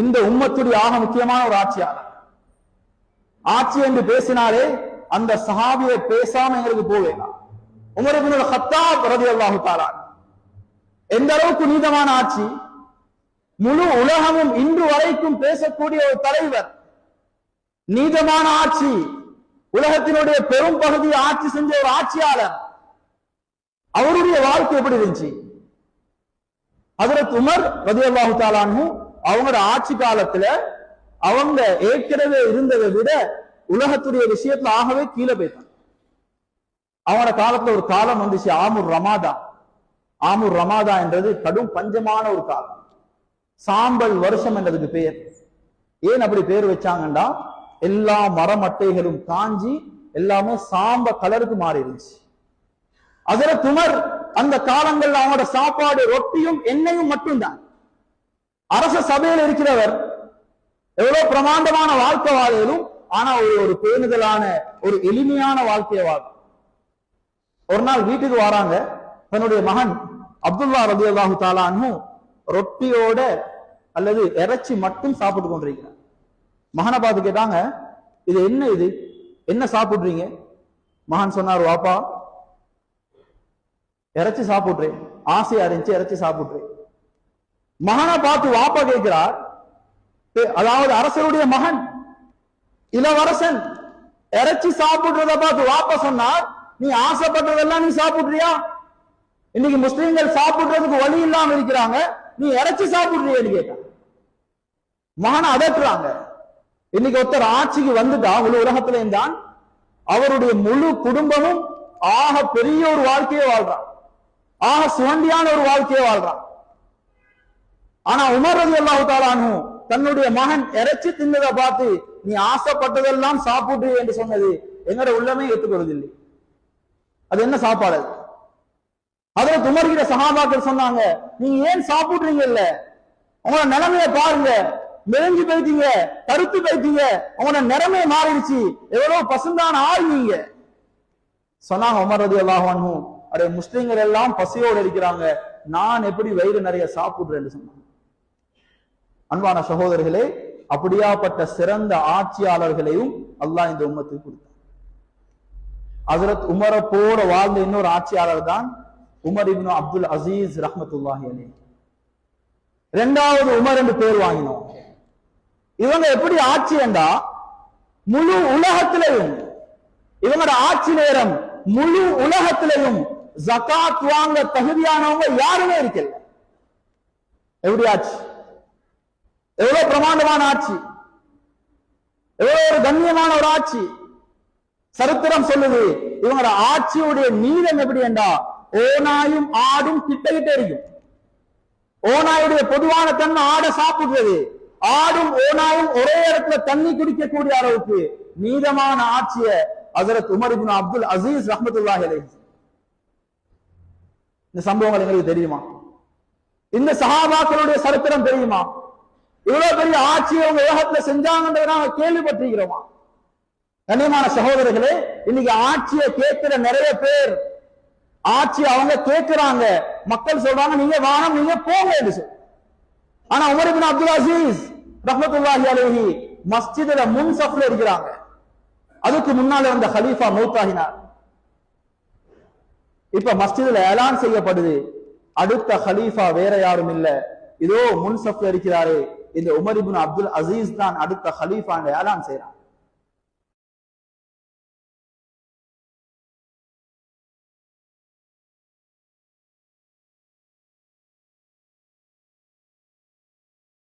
இந்த உம்மத்துடைய ஆக முக்கியமான ஒரு ஆட்சியாளர். ஆட்சி என்று பேசினாலே அந்த சஹாபியை பேசாம எங்களுக்கு போவேலாம் உமர் ஹத்தா ஹத்தாப் ரலியல்லாஹு தஆலா எந்த அளவுக்கு நீதமான ஆட்சி முழு உலகமும் இன்று வரைக்கும் பேசக்கூடிய ஒரு தலைவர். நீதமான ஆட்சி உலகத்தினுடைய பெரும் பகுதியை ஆட்சி செஞ்ச ஒரு ஆட்சியாளர். அவருடைய வாழ்க்கை எப்படி இருந்துச்சு? அதற்கு உமர் ரதியல்லாஹு தாலான்னு அவங்களோட ஆட்சி காலத்துல அவங்க ஏற்கனவே இருந்ததை விட உலகத்துடைய விஷயத்துல ஆகவே கீழே போயிட்டாங்க. அவனோட காலத்துல ஒரு காலம் வந்துச்சு ஆமுர் ரமாதா. ஆமுர் ரமாதா என்றது கடும் பஞ்சமான ஒரு காலம். சாம்பல் வருஷம் என்றதுக்கு பெயர் ஏன் அப்படி பேர் வச்சாங்கன்னா எல்லா மரமட்டைகளும் காஞ்சி எல்லாமே சாம்ப கலருக்கு மாறி இருந்துச்சு அதுல துமர் அந்த காலங்கள்ல அவனோட சாப்பாடு ரொட்டியும் எண்ணெயும் மட்டும்தான். அரச சபையில் இருக்கிறவர் எவ்வளவு பிரமாண்டமான வாழ்க்கை வாழையிலும் ஆனா ஒரு ஒரு பேணுதலான ஒரு எளிமையான வாழ்க்கையை வாழும் ஒரு நாள் வீட்டுக்கு வராங்க. தன்னுடைய மகன் அப்துல்லா ரபி அல்லாஹு தாலான்னு ரொட்டியோட அல்லது இறைச்சி மட்டும் சாப்பிட்டு கொண்டிருக்கிறார். மகனை பார்த்து கேட்டாங்க இது என்ன இது? என்ன சாப்பிடுறீங்க? மகன் சொன்னார் வாப்பா இறைச்சி சாப்பிடுறேன். ஆசையா இருந்துச்சு இறைச்சி சாப்பிடுறேன். மகனை பார்த்து வாப்பா கேட்கிறார் அதாவது அரசருடைய மகன் இளவரசன் இறைச்சி சாப்பிடுறத பார்த்து வாப்பா சொன்னார் நீ ஆசைப்பட்டதெல்லாம் நீ சாப்பிடுறியா? இன்னைக்கு முஸ்லிம்கள் சாப்பிடுறதுக்கு வழி இல்லாம இருக்கிறாங்க நீ இறைச்சி சாப்பிடுறியன்னு கேட்டான். மகனை அதட்டுறாங்க. இன்னைக்கு ஒருத்தர் ஆட்சிக்கு வந்துட்டா முழு உலகத்துல இருந்தான் அவருடைய முழு குடும்பமும் ஆக பெரிய ஒரு வாழ்க்கையை வாழ்றான். ஆக சுகண்டியான ஒரு வாழ்க்கையை வாழ்றான். ஆனா உமர் ரதி அல்லாஹு தாலானு தன்னுடைய மகன் இறைச்சி தின்னதை பார்த்து நீ ஆசைப்பட்டதெல்லாம் சாப்பிடு என்று சொன்னது எங்கட உள்ளமே ஏற்றுக்கொள்வதில்லை. அது என்ன சாப்பாடு அது? அதுல துமர்கிற சகாபாக்கள் சொன்னாங்க நீங்க ஏன் சாப்பிடுறீங்கல்ல உங்களோட நிலைமைய பாருங்க. மெலிஞ்சு போயிட்டீங்க கருத்து போயிட்டீங்க. உங்களோட நிலைமை மாறிடுச்சு. எவ்வளவு பசுந்தான ஆள் நீங்க. சொன்னாங்க உமர் ரதி அல்லாஹு அப்படியே முஸ்லிம்கள் எல்லாம் பசியோடு இருக்கிறாங்க. நான் எப்படி வயிறு நிறைய சாப்பிடுறேன்னு சொன்னாங்க. அன்பான சகோதரர்களே அப்படியாப்பட்ட சிறந்த ஆட்சியாளர்களையும் அல்லாஹ் இந்த உம்மத்துக்கு கொடுத்தார் ஹசரத் உமரை போல வாழ்ந்த இன்னொரு ஆட்சியாளர் தான் உமர் இப்னு அப்துல் அசீஸ் ரஹமத்துல்லாஹி அலைஹி. ரெண்டாவது உமர் என்று பேர் வாங்கினோம். இவங்க எப்படி ஆட்சி என்றா முழு உலகத்திலையும் இவங்களோட ஆட்சி நேரம் முழு உலகத்திலையும் ஜகாத் வாங்க தகுதியானவங்க யாருமே இருக்கல. எப்படி ஆச்சு? எவ்வளவு பிரமாண்டமான ஆட்சி? எவ்வளவு ஒரு கண்ணியமான ஒரு ஆட்சி? சரித்திரம் சொல்லுது. இவங்களோட ஆட்சியுடைய நீளம் எப்படி என்றா ஓனாயும் ஆடும் கிட்டகிட்ட இருக்கும். ஓனாயுடைய பொதுவான தன்மை ஆடை சாப்பிடுறது. ஆடும் ஓனாயும் ஒரே இடத்துல தண்ணி குடிக்கக்கூடிய அளவுக்கு நீதமான ஆட்சிய அசரத் உமர் அப்துல் அசீஸ் ரஹமத்துல்லாஹி அலைஹி இந்த சம்பவங்கள் எங்களுக்கு தெரியுமா? இந்த சஹாபாக்களுடைய சரித்திரம் தெரியுமா? இவ்வளவு பெரிய ஆட்சியை அவங்க உலகத்துல செஞ்சாங்கன்றதை நாங்க கேள்விப்பட்டிருக்கிறோமா? கண்ணியமான சகோதரர்களே இன்னைக்கு ஆட்சியை கேட்கிற நிறைய பேர் ஆட்சி அவங்க கேட்கிறாங்க. மக்கள் சொல்றாங்க நீங்க வானம் நீங்க போங்க என்று சொல்லி. ஆனா உமர் இப்னு அப்துல் அசீஸ் ரஹமத்துல்லாஹி அலேஹி மஸ்ஜிதுல முன் சஃப்ல இருக்கிறாங்க. அதுக்கு முன்னால இருந்த ஹலீஃபா மௌத்தாகினார். இப்ப மஸ்ஜிதுல ஏலான் செய்யப்படுது. அடுத்த ஹலீஃபா வேற யாரும் இல்ல. இதோ முன் சஃப்ல இருக்கிறாரே. இந்த உமர் இபின் அப்துல் அசீஸ் தான் அடுத்த ஹலீஃபா ஏலான் செய்யறான்